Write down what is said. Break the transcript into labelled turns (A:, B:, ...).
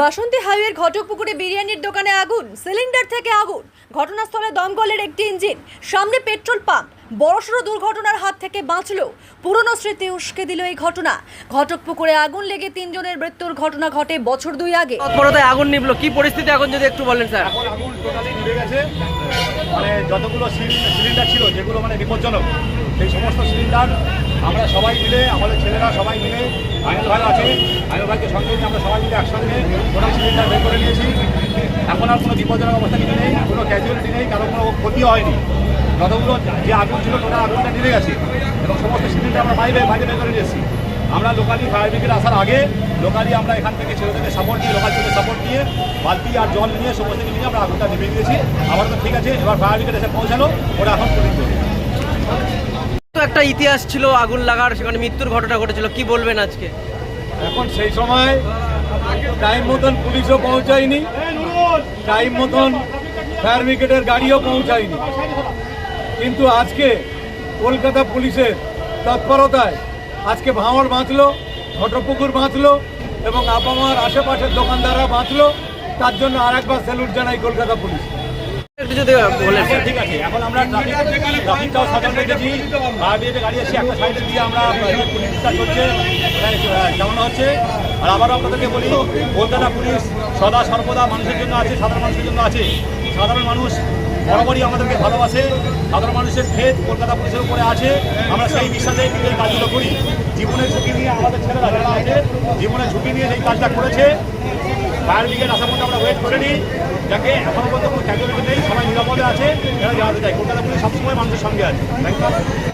A: বাসন্তী হাইওয়ের ঘটকপুকুরে বিরিয়ানির দোকানে আগুন সিলিন্ডার থেকে আগুন। ঘটনাস্থলে দমকলের একটি ইঞ্জিন সামনে পেট্রোল পাম্প। বড়সড় দুর্ঘটনার হাত থেকে বাঁচলো। পুরনো স্মৃতি উস্কে দিল এই ঘটনা। ঘটকপুকুরে আগুন লেগে তিনজনের মৃত্যুর ঘটনা ঘটে বছর দুই আগে।
B: তৎপরতায় আগুন নিবলো কি পরিস্থিতি এখন যদি একটু বলেন স্যার?
C: এখন আগুন টোটালি নিভে গেছে। মানে যতগুলো সিলিন্ডার সিলিন্ডার ছিল যেগুলো মানে বিপজ্জনক সেই সমস্ত সিলিন্ডার আমরা সবাই মিলে, আমাদের ছেলেরা সবাই মিলে আইন ভাই আছে আইন ভাইকে সঙ্গে নিয়ে আমরা সবাই মিলে একসঙ্গে টোটাল সিলিন্ডার বের করে নিয়েছি। এখন আর কোনো বিপজ্জনক অবস্থা কিছু নেই, কোনো ক্যাজুয়ালিটি নেই, কারও কোনো ক্ষতি হয়নি। যতগুলো যে আগুন ছিল, টোটাল আগুনটা নিভে গেছে। এবং সমস্ত সিলিন্ডার আমরা বাইরে বাইরে বের করে নিয়েছি আমরা লোকালি ফায়ার ব্রিগেড আসার আগে লোকালি আমরা এখান থেকে ছেলেদেরকে সাপোর্ট দিয়ে লোকাল ছেলে সাপোর্ট দিয়ে বালতি আর জল নিয়ে সমস্ত কিছু নিয়ে আমরা আগুনটা নিভে দিয়েছি। আমার তো ঠিক আছে, এবার ফায়ার ব্রিগেড এসে পৌঁছালো, ওরা এখন
B: একটা ইতিহাস ছিল, আগুন লাগার সেখানে মৃত্যুর ঘটনা ঘটেছিল, কি বলবেন আজকে?
D: এখন সেই সময় টাইম মতন পুলিশও পৌঁছায়নি, টাইম মতন ফায়ার ব্রিগেডের গাড়িও পৌঁছায়নি। কিন্তু আজকে কলকাতা পুলিশের তৎপরতায় আজকে ভাঙড় বাঁচলো, ঘটপুকুর বাঁচলো এবং আপামার আশেপাশের দোকানদাররা বাঁচলো, তার জন্য আরেকবার স্যালুট জানাই কলকাতা পুলিশ।
B: একটু যদি বলেন
C: আচ্ছা, ঠিক আছে। এখন আমরা ট্রাফিক ট্রাফিকটাও সাধারণ রেখেছি ব্রিগেডের গাড়ি এসে একটা সাইডে দিয়ে আমরা পুলিশটা চলছে কেমন হচ্ছে আর আবারও আপনাদেরকে বলি কলকাতা পুলিশ সদা সর্বদা মানুষের জন্য আছে সাধারণ মানুষের জন্য আছে। সাধারণ মানুষ বরাবরই আমাদেরকে ভালোবাসে সাধারণ মানুষের ফেদ কলকাতা পুলিশের উপরে আছে। আমরা সেই বিশ্বাসে এই কাজগুলো করি। জীবনের ঝুঁকি নিয়ে আমাদের ছেলেরা যারা আছে জীবনের ঝুঁকি নিয়ে এই কাজটা করেছে ফায়ার ব্রিগেড আসার মধ্যে আমরা ওয়েট করে নিই যাকে এখনও পর্যন্ত কোনো ক্যাজুয়ালিটি নেই, সবাই নিরাপদে আছে এরা জানাতে চাই কলকাতা পুলিশ সবসময় মানুষের সঙ্গে আছে। Thank you